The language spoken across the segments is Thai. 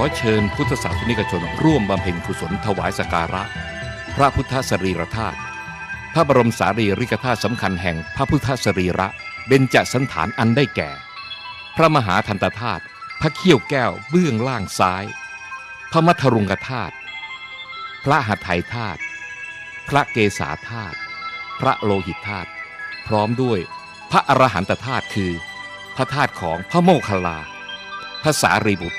อเชิญพุทธศาสนิกชนร่วมบำเพ็ญกุศลถวายสการะ พระพุทธสรีรธาตุพระบรมสารีริกธาตุสำคัญแห่งพระพุทธสรีระเบญจสันฐานอันได้แก่ พระมหาทันตธาตุพระเขี้ยวแก้วเบื้องล่างซ้าย พระมัทรุงกธาตุพระหัตถยธาตุพระเกศาธาตุพระโลหิตธาตุพร้อมด้วยพระอรหันตธาตุคือ พระธาตุของพระโมคคัลลา พระสารีบุตร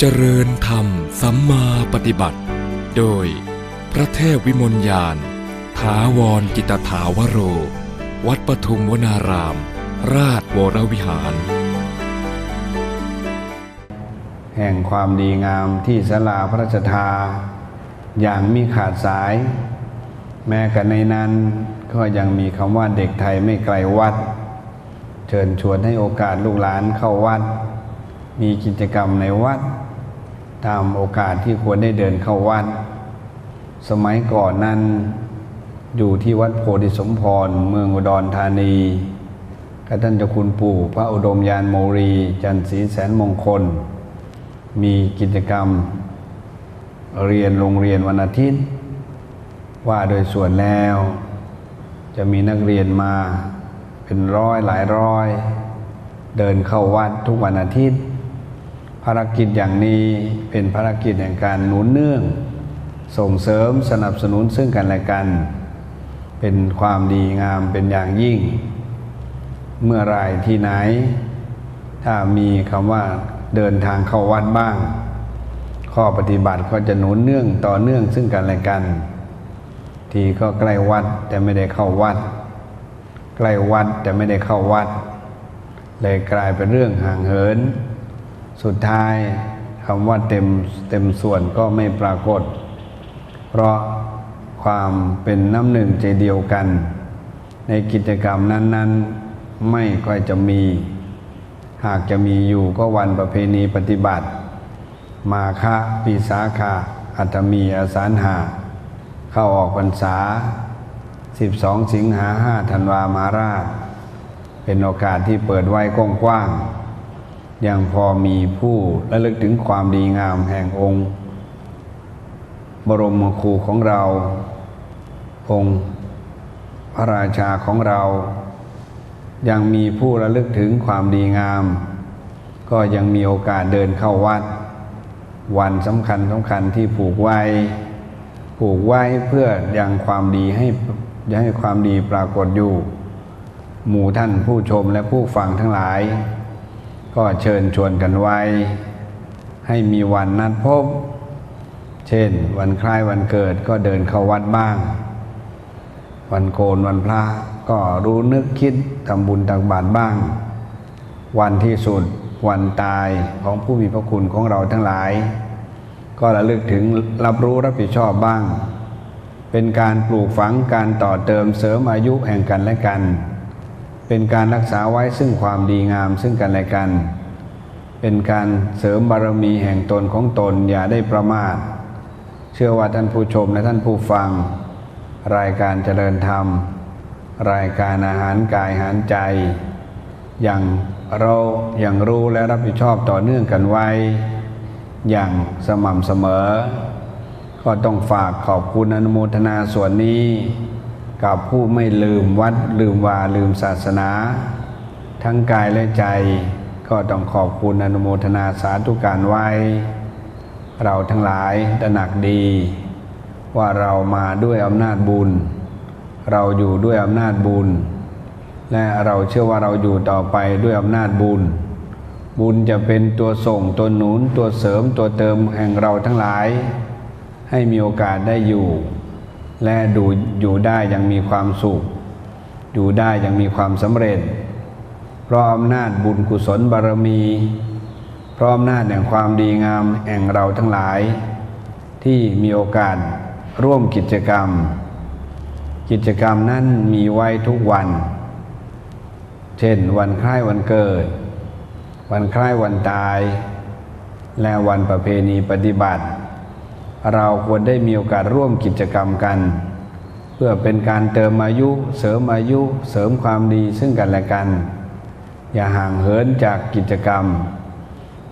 เจริญธรรมสัมมาปฏิบัติ โดย พระเทพวิมลยานถาวรกิตถาวโร วัดปทุมวนาราม ราชวรวิหาร แห่งความดีงามที่ศาลาพระราชทา อย่างมีขาดสาย แม้กันในนั้นก็ยังมีคำว่าเด็กไทยไม่ไกลวัด เชิญชวนให้โอกาสลูกหลานเข้าวัด มีกิจกรรมในวัด ตามโอกาสที่ควรได้เดินเข้าวัด สมัยก่อนนั้นอยู่ที่วัดโพธิสมพร เมืองอุดรธานีกท่านเจ้าคุณปู่พระอุดมยานโมรี จันทร์ศรีแสนมงคล มีกิจกรรม เรียนโรงเรียนวันอาทิตย์ ว่าโดยส่วนแล้ว จะมีนักเรียนมาเป็นร้อยหลายร้อย เดินเข้าวัดทุกวันอาทิตย์ ภารกิจอย่างนี้เป็นภารกิจแห่งการหนุนเนื่อง ส่งเสริมสนับสนุนซึ่งกันและกัน เป็นความดีงามเป็นอย่างยิ่ง เมื่อไรที่ไหน ถ้ามีคำว่าเดินทางเข้าวัดบ้าง ข้อปฏิบัติก็จะหนุนเนื่องต่อเนื่องซึ่งกันและกัน ทีก็ใกล้วัดแต่ไม่ได้เข้าวัด ใกล้วัดแต่ไม่ได้เข้าวัด เลยกลายเป็นเรื่องห่างเหิน สุดท้ายคำว่าเต็มเต็มส่วนก็ไม่ปรากฏ เพราะความเป็นน้ำหนึ่งใจเดียวกัน ในกิจกรรมนั้น ๆไม่ค่อยจะมี หากจะมีอยู่ก็วันประเพณีปฏิบัติ มาคะปีสาขาอัตมีอสานหา เข้าออกพรรษา 12 สิงหา5ธันวามาราช เป็นโอกาสที่เปิดไว้กว้างๆ ยังพอมีผู้ระลึกถึงความดีงามแห่งองค์ บรมครูของเรา องค์พระราชาของเรา ยังมีผู้ระลึกถึงความดีงาม ก็ยังมีโอกาสเดินเข้าวัด วันสำคัญสำคัญที่ผูกไว้ ผูกไว้เพื่อยังความดีให้ยังให้ความดีปรากฏอยู่ หมู่ท่านผู้ชมและผู้ฟังทั้งหลาย ก็เชิญชวนกันไว้ ให้มีวันนัดพบ เช่น วันคล้ายวันเกิดก็เดินเข้าวัดบ้าง วันโกนวันพระก็รู้นึกคิดทำบุญตักบาตรบ้าง วันที่สุดวันตายของผู้มีพระคุณของเราทั้งหลาย ก็ระลึกถึงรับรู้รับผิดชอบบ้าง เป็นการปลูกฝังการต่อเติมเสริมอายุแห่งกันและกัน เป็นการรักษาไว้ซึ่งความดีงามซึ่งกันและกัน เป็นการเสริมบารมีแห่งตนของตนอย่าได้ประมาท เชื่อว่าท่านผู้ชมและท่านผู้ฟัง รายการเจริญธรรม รายการอาหารกายอาหารใจ อย่างเราอย่างรู้และรับผิดชอบต่อเนื่องกันไว้ อย่างสม่ำเสมอ ก็ต้องฝากขอบคุณอนุโมทนาส่วนนี้ กับผู้ไม่ลืมวัดลืมวาลืมศาสนา ทั้งกายและใจก็ต้องขอบคุณอนุโมทนาสาธุการไว้ เราทั้งหลายตระหนักดี ว่าเรามาด้วยอำนาจบุญ เราอยู่ด้วยอำนาจบุญ และเราเชื่อว่าเราอยู่ต่อไปด้วยอำนาจบุญ บุญจะเป็นตัวส่งตัวหนุนตัวเสริมตัวเติมแห่งเราทั้งหลาย ให้มีโอกาสได้อยู่ และดูอยู่ได้ย่างมีความสุข อยู่ได้ย่างมีความสำเร็จ เพราะอำนาจบุญกุศลบารมี เพราะอำนาจแห่งความดีงามแห่งเราทั้งหลาย ที่มีโอกาสร่วมกิจกรรม กิจกรรมนั้นมีไว้ทุกวัน เช่น วันคล้ายวันเกิด วันคล้ายวันตาย และวันประเพณีปฏิบัติ เราควรได้มีโอกาสร่วมกิจกรรมกัน เพื่อเป็นการเติมอายุ เสริมอายุ เสริมความดีซึ่งกันและกัน อย่าห่างเหินจากกิจกรรม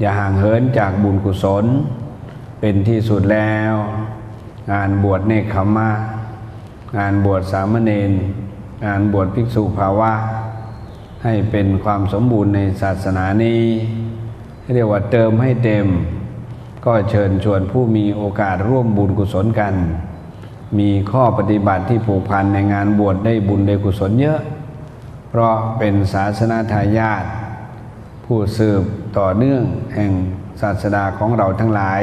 อย่าห่างเหินจากบุญกุศล เป็นที่สุดแล้ว งานบวชเนคขมมะงานบวชสามเณรงานบวชภิกษุภาวะ ให้เป็นความสมบูรณ์ในศาสนานี้เรียกว่าเติมให้เต็ม ก็เชิญชวนผู้มีโอกาสร่วมบุญกุศลกัน มีข้อปฏิบัติที่ผูกพันในงานบวชได้บุญได้กุศลเยอะ เพราะเป็นศาสนาทายาทผู้สืบต่อเนื่องแห่งศาสดาของเราทั้งหลาย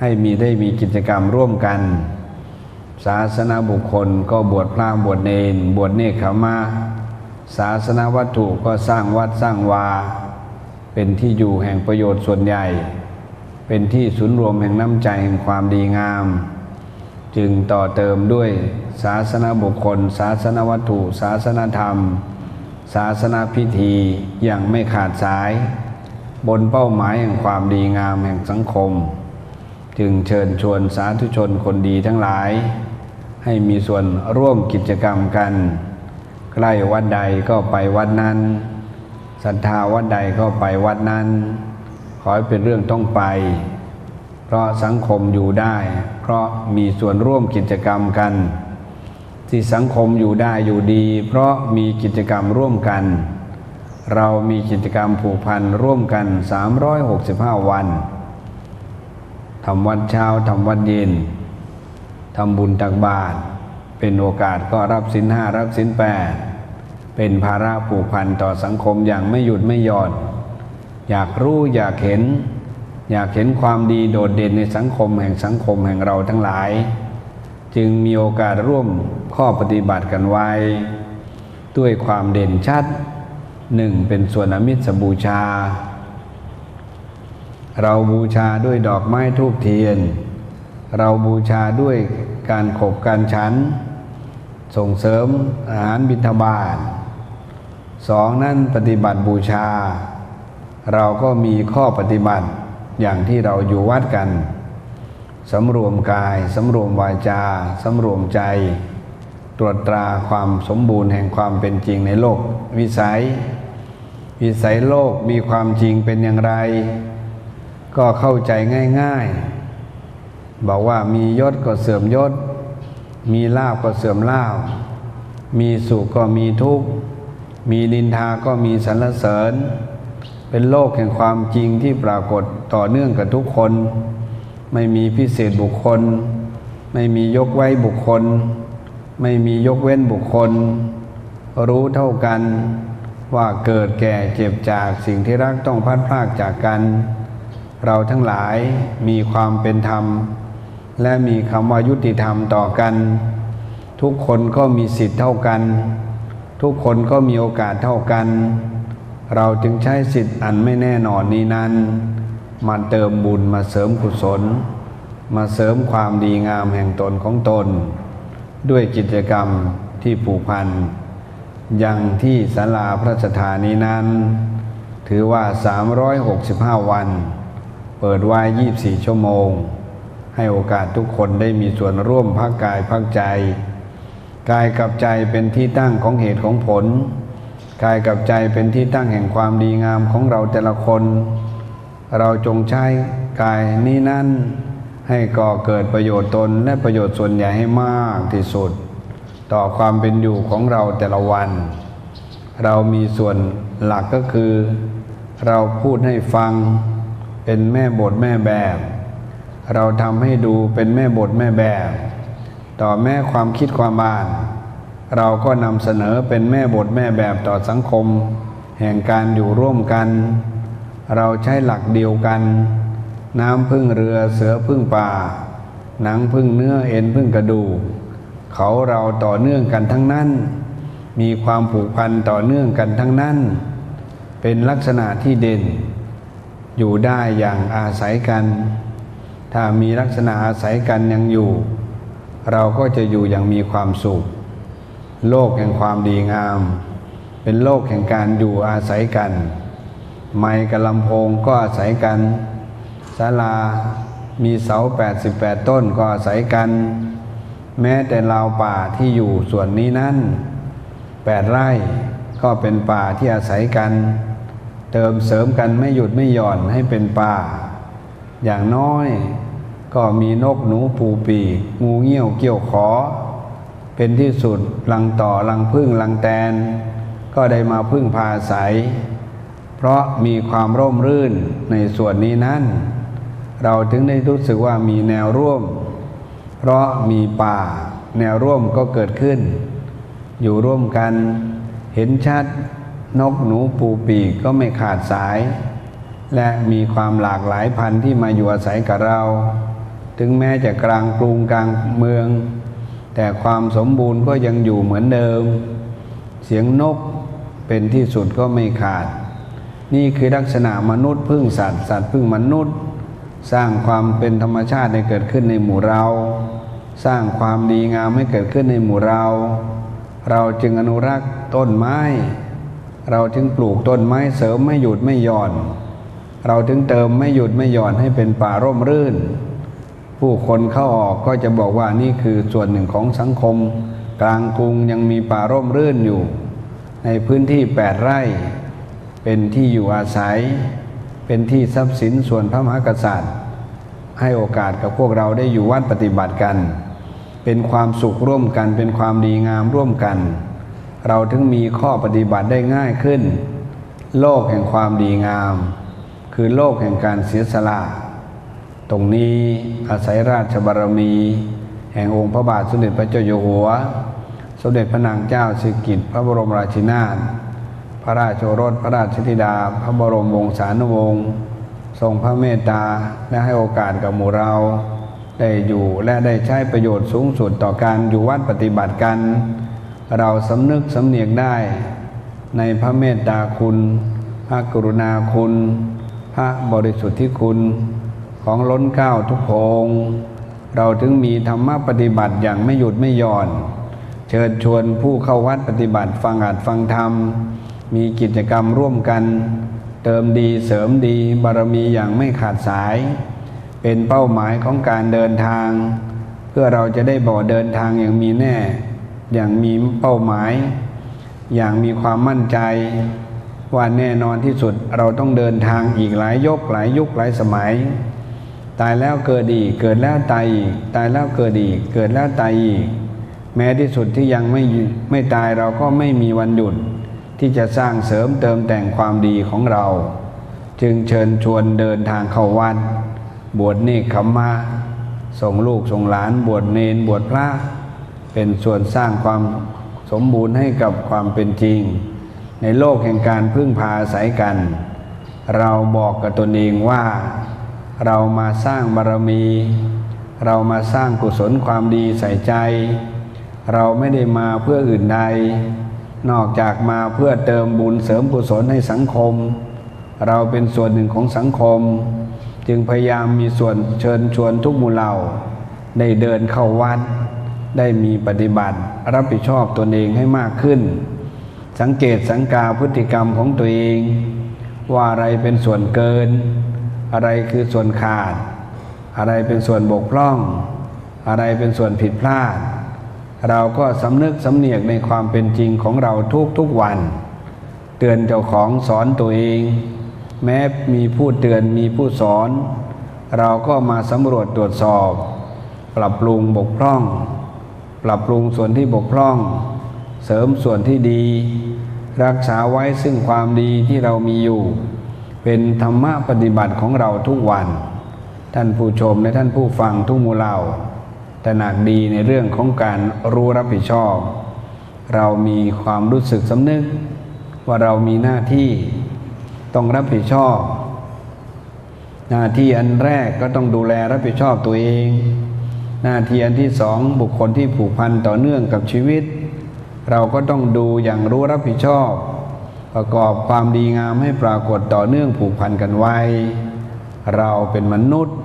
ให้มีได้มีกิจกรรมร่วมกัน ศาสนาบุคคลก็บวชพระบวชเนน บวชเนคขมาศาสนาวัตถุก็สร้างวัดสร้างวา เป็นที่อยู่แห่งประโยชน์ส่วนใหญ่ เป็นที่ศูนย์รวมแห่งน้ำใจแห่งความดีงาม จึงต่อเติมด้วยศาสนาบุคคล ศาสนาวัตถุ ศาสนาธรรม ศาสนาพิธีอย่างไม่ขาดสาย บนเป้าหมายแห่งความดีงามแห่งสังคม จึงเชิญชวนสาธุชนคนดีทั้งหลาย ให้มีส่วนร่วมกิจกรรมกัน ใกล้วัดใดก็ไปวัดนั้นศรัทธาวัดใดก็ไปวัดนั้น ขอให้เป็นเรื่องต้องไป เพราะสังคมอยู่ได้ เพราะมีส่วนร่วมกิจกรรมกัน ที่สังคมอยู่ได้อยู่ดี เพราะมีกิจกรรมร่วมกัน เรามีกิจกรรมผูกพันร่วมกัน 365 วันทำวัดเช้าทำวัดเย็นทำบุญตักบาตรเป็นโอกาสก็รับสินห้ารับสินแปดเป็นภาระผูกพันต่อสังคมอย่างไม่หยุดไม่หย่อน อยากรู้อยากเห็น อยากเห็นความดีโดดเด่นในสังคมแห่งสังคมแห่งเราทั้งหลาย จึงมีโอกาสร่วมข้อปฏิบัติกันไว้ ด้วยความเด่นชัดหนึ่งเป็นส่วนอมิตรบูชา เราบูชาด้วยดอกไม้ทูบเทียน เราบูชาด้วยการขบการฉัน ส่งเสริมอาหารบิณฑบาตสองนั่นปฏิบัติบูชา เราก็มีข้อปฏิบัติอย่างที่เราอยู่วัดกันสำรวมกายสำรวมวาจาสำรวมใจ ตรวจตราความสมบูรณ์แห่งความเป็นจริงในโลก วิสัย วิสัยโลกมีความจริงเป็นอย่างไร ก็เข้าใจง่ายๆ บอกว่ามียศก็เสื่อมยศ มีลาบก็เสื่อมลาบมีสุขก็มีทุกข์ มีนินทาก็มีสรรเสริญ เป็นโลกแห่งความจริงที่ปรากฏต่อเนื่องกับทุกคน ไม่มีพิเศษบุคคล ไม่มียกไว้บุคคล ไม่มียกเว้นบุคคล รู้เท่ากันว่าเกิดแก่เจ็บจากสิ่งที่รักต้องพัดพรากจากกัน เราทั้งหลายมีความเป็นธรรม และมีคำว่ายุติธรรมต่อกัน ทุกคนก็มีสิทธิ์เท่ากัน ทุกคนก็มีโอกาสเท่ากัน เราจึงใช้สิทธิ์อันไม่แน่นอนนี้นั้น มาเติมบุญมาเสริมกุศล มาเสริมความดีงามแห่งตนของตน ด้วยกิจกรรมที่ผูกพันอย่างที่ศาลาพระราชทานนี้นั้น ถือว่า 365 วัน เปิดไว้24 ชั่วโมง ให้โอกาสทุกคนได้มีส่วนร่วมพักกายพักใจ กายกับใจเป็นที่ตั้งของเหตุของผล กายกับใจเป็นที่ตั้งแห่งความดีงามของเราแต่ละคน เราจงใช้กายนี้นั้นให้ก่อเกิดประโยชน์ตนและประโยชน์ส่วนใหญ่ให้มากที่สุด ต่อความเป็นอยู่ของเราแต่ละวัน เรามีส่วนหลักก็คือ เราพูดให้ฟังเป็นแม่บทแม่แบบ เราทำให้ดูเป็นแม่บทแม่แบบ ต่อแม่ความคิดความอ่าน เราก็นำเสนอเป็นแม่บทแม่แบบต่อสังคม แห่งการอยู่ร่วมกัน เราใช้หลักเดียวกัน น้ำพึ่งเรือเสือพึ่งป่า หนังพึ่งเนื้อเอ็นพึ่งกระดูกเขาเราต่อเนื่องกันทั้งนั้น มีความผูกพันต่อเนื่องกันทั้งนั้น เป็นลักษณะที่เด่น อยู่ได้อย่างอาศัยกัน ถ้ามีลักษณะอาศัยกันยังอยู่ เราก็จะอยู่อย่างมีความสุข โลกแห่งความดีงาม เป็นโลกแห่งการอยู่อาศัยกัน ไม้กับลำโพงก็อาศัยกันศาลามีเสา 88 ต้นก็อาศัยกัน แม้แต่ราวป่าที่อยู่ส่วนนี้นั้นแปดไร่ก็เป็นป่าที่อาศัยกัน เติมเสริมกันไม่หยุดไม่หย่อนให้เป็นป่า อย่างน้อยก็มีนกหนูปูปี งูเงี้ยวเกี่ยวขอ เป็นที่สุดลังต่อลังพึ่งลังแตน ก็ได้มาพึ่งพาอาเพราะมีความร่มรื่นในส่วนนี้นั้นเราถึงได้รู้สึกว่ามีแนวร่วม เพราะมีป่าแนวร่วมก็เกิดขึ้น อยู่ร่วมกันเห็นชัดนกหนูปูปีกก็ไม่ขาดสาย และมีความหลากหลายพันธุ์ที่มาอยู่อาศัยกับเรา ถึงแม้จะกลางกรุงกลางเมือง แต่ความสมบูรณ์ก็ยังอยู่เหมือนเดิม เสียงนกเป็นที่สุดก็ไม่ขาด นี่คือลักษณะมนุษย์พึ่งสัตว์สัตว์พึ่งมนุษย์ สร้างความเป็นธรรมชาติให้เกิดขึ้นในหมู่เรา สร้างความดีงามให้เกิดขึ้นในหมู่เรา เราจึงอนุรักษ์ต้นไม้ เราจึงปลูกต้นไม้เสริมไม่หยุดไม่หย่อน เราถึงเติมไม่หยุดไม่หย่อนให้เป็นป่าร่มรื่น ผู้คนเข้าออกก็จะบอกว่านี่คือส่วนหนึ่งของสังคม กลางกรุงยังมีป่าร่มรื่นอยู่ ในพื้นที่แปดไร่ เป็นที่อยู่อาศัย เป็นที่ทรัพย์สินส่วนพระมหากษัตริย์ ให้โอกาสกับพวกเราได้อยู่วัดปฏิบัติกัน เป็นความสุขร่วมกัน เป็นความดีงามร่วมกัน เราถึงมีข้อปฏิบัติได้ง่ายขึ้น โลกแห่งความดีงาม คือโลกแห่งการเสียสละ ตรงนี้อาศัยราชบารมี แห่งองค์พระบาทสมเด็จพระเจ้าอยู่หัว สมเด็จพระนางเจ้าสิริกิติ์พระบรมราชินีนาถพระราชโอรสพระราชธิดา พระบรมวงศานุวงศ์ทรงพระเมตตาและให้โอกาสกับหมู่เรา ได้อยู่และได้ใช้ประโยชน์สูงสุดต่อการอยู่วัดปฏิบัติกัน เราสำนึกสำเนียกได้ ในพระเมตตาคุณ พระกรุณาคุณ พระบริสุทธิคุณ ของล้นเกล้าทุกพงเราถึงมีธรรมะปฏิบัติอย่างไม่หยุดไม่หย่อน เชิญชวนผู้เข้าวัดปฏิบัติฟังอาจฟังธรรม มีกิจกรรมร่วมกัน เติมดีเสริมดีบารมีอย่างไม่ขาดสาย เป็นเป้าหมายของการเดินทาง เพื่อเราจะได้บ่อเดินทางอย่างมีแน่ อย่างมีเป้าหมาย อย่างมีความมั่นใจ ว่าแน่นอนที่สุดเราต้องเดินทางอีกหลายยกหลายยุคหลายสมัย ตายแล้วเกิดอีก เกิดแล้วตายอีก ตายแล้วเกิดอีก เกิดแล้วตายอีก แม้ที่สุดที่ยังไม่ไม่ตายเราก็ไม่มีวันหยุด ที่จะสร้างเสริมเติมแต่งความดีของเรา จึงเชิญชวนเดินทางเข้าวัดบวชเนกขมมาส่งลูกส่งหลานบวชเนนบวชพระเป็นส่วนสร้างความสมบูรณ์ให้กับความเป็นจริง ในโลกแห่งการพึ่งพาอาศัยกัน เราบอกกับตนเองว่า เรามาสร้างบารมี เรามาสร้างกุศลความดีใส่ใจ เราไม่ได้มาเพื่ออื่นใด นอกจากมาเพื่อเติมบุญเสริมกุศลให้สังคม เราเป็นส่วนหนึ่งของสังคม จึงพยายามมีส่วนเชิญชวนทุกหมู่เหล่าได้เดินเข้าวัดได้มีปฏิบัติ รับผิดชอบตนเองให้มากขึ้น สังเกตสังกาพฤติกรรมของตัวเอง ว่าอะไรเป็นส่วนเกิน อะไรคือส่วนขาด อะไรเป็นส่วนบกพร่อง อะไรเป็นส่วนผิดพลาด เราก็สำนึกสำเนียกในความเป็นจริงของเราทุกทุกวัน เตือนเจ้าของสอนตัวเอง แม้มีผู้เตือนมีผู้สอน เราก็มาสำรวจตรวจสอบ ปรับปรุงบกพร่อง ปรับปรุงส่วนที่บกพร่อง เสริมส่วนที่ดี รักษาไว้ซึ่งความดีที่เรามีอยู่ เป็นธรรมะปฏิบัติของเราทุกวัน ท่านผู้ชมและท่านผู้ฟังทุกมูเหล่าตระหนักดีในเรื่องของการรู้รับผิดชอบ เรามีความรู้สึกสำนึก ว่าเรามีหน้าที่ต้องรับผิดชอบ หน้าที่อันแรกก็ต้องดูแลรับผิดชอบตัวเอง หน้าที่อันที่สองบุคคลที่ผูกพันต่อเนื่องกับชีวิต เราก็ต้องดูอย่างรู้รับผิดชอบ ประกอบความดีงามให้ปรากฏต่อเนื่องผูกพันกันไว้ เราเป็นมนุษย์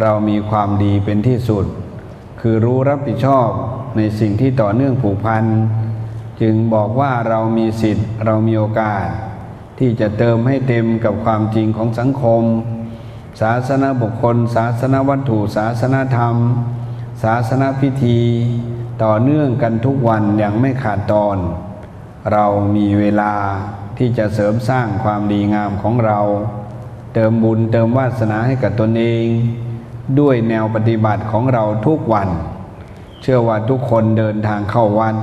เรามีความดีเป็นที่สุด คือรู้รับผิดชอบในสิ่งที่ต่อเนื่องผูกพัน จึงบอกว่าเรามีสิทธิ์ เรามีโอกาส ที่จะเติมให้เต็มกับความจริงของสังคม ศาสนาบุคคล ศาสนาวัตถุ ศาสนาธรรม ศาสนาพิธี ต่อเนื่องกันทุกวันอย่างไม่ขาดตอน เรามีเวลาที่จะเสริมสร้างความดีงามของเรา เติมบุญเติมวาสนาให้กับตนเอง ด้วยแนวปฏิบัติของเราทุกวัน เชื่อว่าทุกคนเดินทางเข้าวัด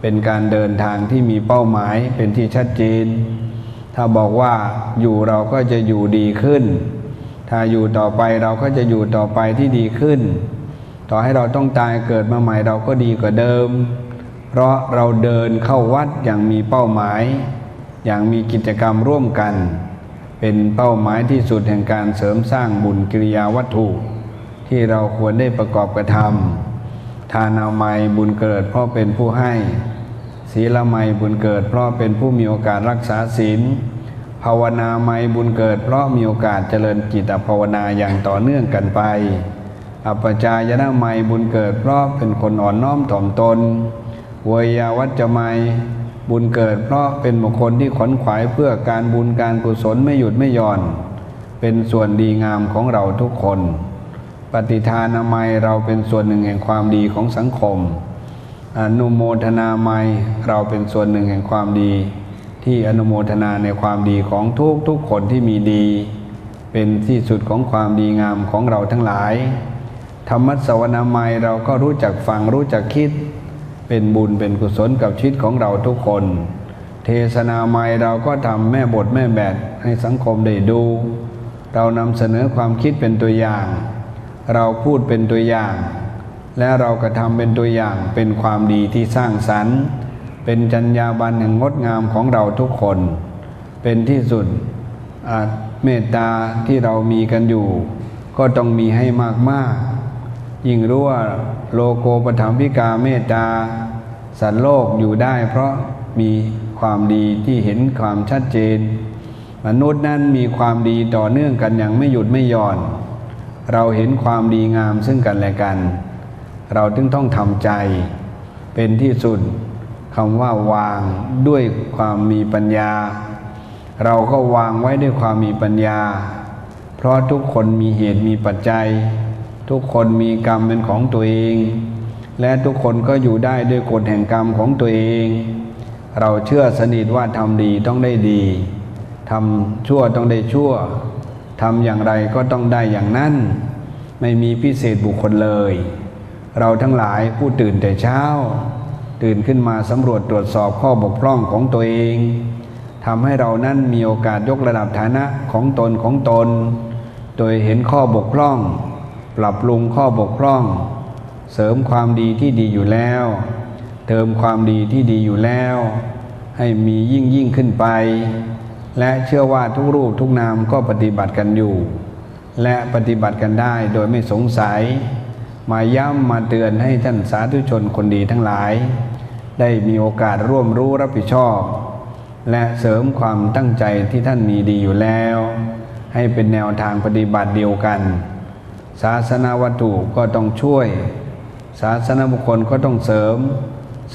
เป็นการเดินทางที่มีเป้าหมายเป็นที่ชัดเจน ถ้าบอกว่าอยู่เราก็จะอยู่ดีขึ้น ถ้าอยู่ต่อไปเราก็จะอยู่ต่อไปที่ดีขึ้น ต่อให้เราต้องตายเกิดมาใหม่เราก็ดีกว่าเดิม เพราะเราเดินเข้าวัดอย่างมีเป้าหมาย อย่างมีกิจกรรมร่วมกัน เป็นเป้าหมายที่สุดแห่งการเสริมสร้างบุญกิริยาวัตถุ ที่เราควรได้ประกอบกระทำทานามัยบุญเกิดเพราะเป็นผู้ให้ศีลไมยบุญเกิด เพราะเป็นผู้มีโอกาสรักษาศีลภาวนาไมยบุญเกิด เพราะมีโอกาสเจริญจิตภาวนาอย่างต่อเนื่องกันไป อัปจายนะไมยบุญเกิด เพราะเป็นคนอ่อนน้อมถ่อมตน วยาวัจจะไมบุญเกิด เพราะเป็นบุคคลที่ขวนขวายเพื่อการบุญการกุศลไม่หยุดไม่หย่อน เป็นส่วนดีงามของเราทุกคน ปฏิทานามัยเราเป็นส่วนหนึ่งแห่งความดีของสังคม อนุโมทนาไมยเราเป็นส่วนหนึ่งแห่งความดี ที่อนุโมทนาในความดีของทุกทุกคนที่มีดี เป็นที่สุดของความดีงามของเราทั้งหลาย ธรรมสวนามัยเราก็รู้จักฟังรู้จักคิด เป็นบุญเป็นกุศลกับชีวิตของเราทุกคน เทศนาไมยเราก็ทำแม่บทแม่แบบให้สังคมได้ดู เรานำเสนอความคิดเป็นตัวอย่าง เราพูดเป็นตัวอย่าง และเรากระทำเป็นตัวอย่างเป็นความดีที่สร้างสรรค์ เป็นจรรยาบรรณแห่งงดงามของเราทุกคน เป็นที่สุดเมตตาที่เรามีกันอยู่ ก็ต้องมีให้มากๆ ยิ่งรู้ว่าโลโกปถัมพิกาเมตตา สัตว์โลกอยู่ได้ เพราะมีความดีที่เห็นความชัดเจน มนุษย์นั้นมีความดีต่อเนื่องกันอย่างไม่หยุดไม่หย่อน เราเห็นความดีงามซึ่งกันและกัน เราจึงต้องทำใจ เป็นที่สุดคำว่าวางด้วยความมีปัญญา เราก็วางไว้ด้วยความมีปัญญา เพราะทุกคนมีเหตุมีปัจจัย ทุกคนมีกรรมเป็นของตัวเอง และทุกคนก็อยู่ได้ด้วยกฎแห่งกรรมของตัวเอง เราเชื่อสนิทว่าทำดีต้องได้ดีทำชั่วต้องได้ชั่วทำอย่างไรก็ต้องได้อย่างนั้น ไม่มีพิเศษบุคคลเลย เราทั้งหลายผู้ตื่นแต่เช้า ตื่นขึ้นมาสำรวจตรวจสอบข้อบกพร่องของตัวเองทำให้เรานั้นมีโอกาสยกระดับฐานะของตนของตน โดยเห็นข้อบกพร่อง ปรับปรุงข้อบกพร่อง เสริมความดีที่ดีอยู่แล้ว เติมความดีที่ดีอยู่แล้ว ให้มียิ่งยิ่งขึ้นไป และเชื่อว่าทุกรูปทุกนามก็ปฏิบัติกันอยู่ และปฏิบัติกันได้โดยไม่สงสัย มาย้ำมาเตือนให้ท่านสาธุชนคนดีทั้งหลาย ได้มีโอกาสร่วมรู้รับผิดชอบ และเสริมความตั้งใจที่ท่านมีดีอยู่แล้ว ให้เป็นแนวทางปฏิบัติเดียวกัน ศาสนาวัตถุก็ต้องช่วย ศาสนาบุคคลก็ต้องเสริม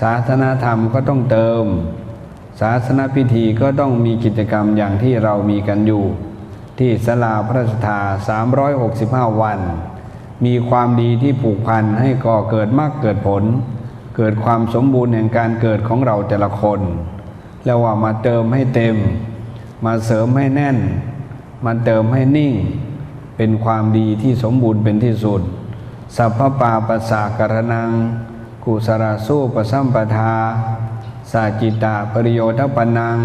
ศาสนาธรรมก็ต้องเติม ศาสนาพิธีก็ต้องมีกิจกรรมอย่างที่เรามีกันอยู่ ที่สลาพระราชทา365 วัน มีความดีที่ผูกพันให้ก่อเกิดมากเกิดผล เกิดความสมบูรณ์แห่งการเกิดของเราแต่ละคน แล้วว่ามาเติมให้เต็ม มาเสริมให้แน่น มาเติมให้นิ่ง เป็นความดีที่สมบูรณ์เป็นที่สุด สัพพปาปัสสากรนัง กุสราสู้ปสัมปทา สาจิตาปริโยทปนัง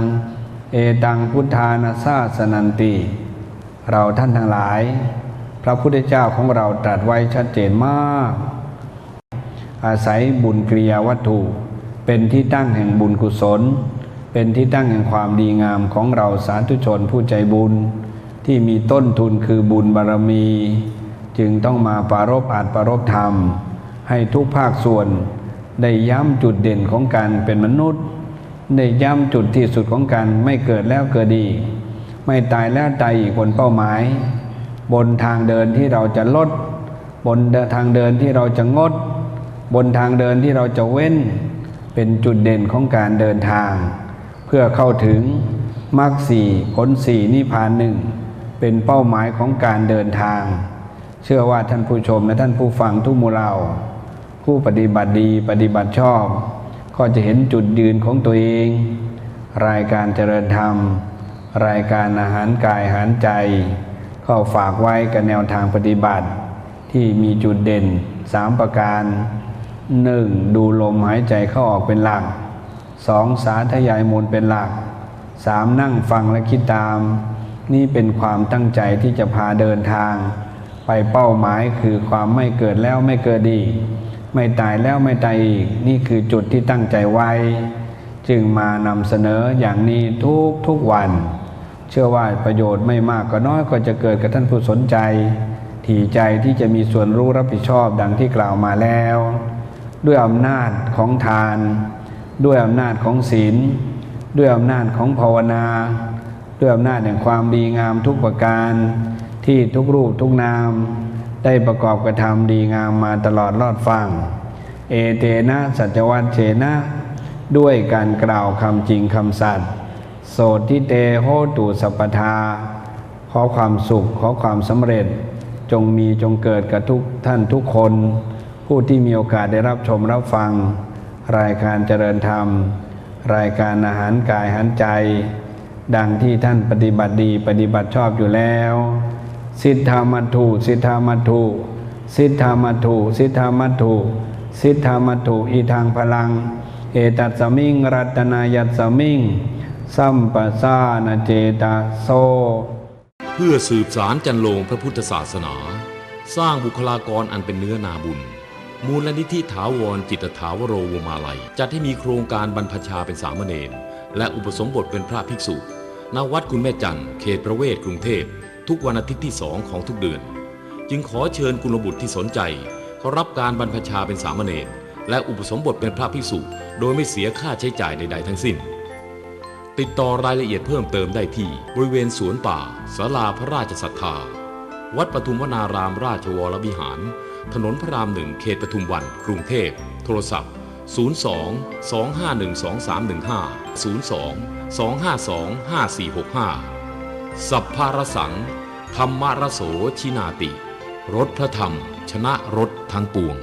เอตังพุทธานาซาสนันติ เราท่านทั้งหลาย พระพุทธเจ้าของเราตรัสไว้ชัดเจนมาก อาศัยบุญกริยาวัตถุ เป็นที่ตั้งแห่งบุญกุศล เป็นที่ตั้งแห่งความดีงามของเราสาธุชนผู้ใจบุญ ที่มีต้นทุนคือบุญบารมี จึงต้องมาปรารบอาจปรารบธรรม ให้ทุกภาคส่วนได้ย้ำจุดเด่นของการเป็นมนุษย์ ได้ย้ำจุดที่สุดของการไม่เกิดแล้วเกิดดี ไม่ตายแล้วตายอีกบนเป้าหมาย บนทางเดินที่เราจะลด บนทางเดินที่เราจะงด บนทางเดินที่เราจะเว้น เป็นจุดเด่นของการเดินทาง เพื่อเข้าถึงมรรคสี่ผลสี่นิพพานหนึ่ง เป็นเป้าหมายของการเดินทาง เชื่อว่าท่านผู้ชมและท่านผู้ฟังทุกมูเรา ผู้ปฏิบัติดีปฏิบัติชอบ ก็จะเห็นจุดยืนของตัวเอง รายการเจริญธรรม รายการอาหารกายอาหารใจ ก็ฝากไว้กับแนวทางปฏิบัติ ที่มีจุดเด่นสามประการหนึ่งดูลมหายใจเข้าออกเป็นหลักสองสาธยายมนเป็นหลักสามนั่งฟังและคิดตาม นี่เป็นความตั้งใจที่จะพาเดินทาง ไปเป้าหมายคือความไม่เกิดแล้วไม่เกิดอีก ไม่ตายแล้วไม่ตายอีก นี่คือจุดที่ตั้งใจไว้ จึงมานำเสนออย่างนี้ทุกทุกวัน เชื่อว่าประโยชน์ไม่มากก็น้อยก็จะเกิดกับท่านผู้สนใจที่ใจที่จะมีส่วนรู้รับผิดชอบดังที่กล่าวมาแล้ว ด้วยอำนาจของทาน ด้วยอำนาจของศีล ด้วยอำนาจของภาวนา ด้วยอำนาจแห่งความดีงามทุกประการ ที่ทุกรูปทุกนาม ได้ประกอบกระทำดีงามมาตลอดรอดฟังเอเตนะสัจวัตเชนะ ด้วยการกล่าวคำจริงคำสัตย์โสดทิเตโหตุสัพทา ขอความสุขขอความสำเร็จจงมีจงเกิดกับทุกท่านทุกคน ผู้ที่มีโอกาสได้รับชมรับฟัง รายการเจริญธรรม รายการอาหารกายอาหารใจ ดังที่ท่านปฏิบัติดีปฏิบัติชอบอยู่แล้ว สิทธามัตถุสิทธามัตถุสิทธามัตถุสิทธามัตถุสิทธามัตถุอีทางพลัง เอตัสมิงรัตนายัสสมิงสัมปสานาเจตาโซ เพื่อสืบสารจันโลงพระพุทธศาสนา สร้างบุคลากรอันเป็นเนื้อนาบุญ มูลนิธิถาวรจิตถาวโรวมาลัย จัดให้มีโครงการบรรพชาเป็นสามเณรและอุปสมบทเป็นพระภิกษุ ณวัดคุณแม่จันทร์เขตประเวศกรุงเทพ ทุกวันอาทิตย์ที่สองของทุกเดือน จึงขอเชิญกุลบุตรที่สนใจ เขารับการบรรพชาเป็นสามเณรและอุปสมบทเป็นพระภิกษุโดยไม่เสียค่าใช้จ่ายใดๆทั้งสิ้น ติดต่อรายละเอียดเพิ่มเติมได้ที่บริเวณสวนป่าศาลาพระราชศรัทธา วัดปทุมวนารามราชวรวิหาร ถนนพระรามหนึ่งเขตปทุมวัน กรุงเทพ โทรศัพท์ 02 251 2315 02 252 5465 สัพพารสัง ธรรมรโสชินาติ รถพระธรรม ชนะรถทั้งปวง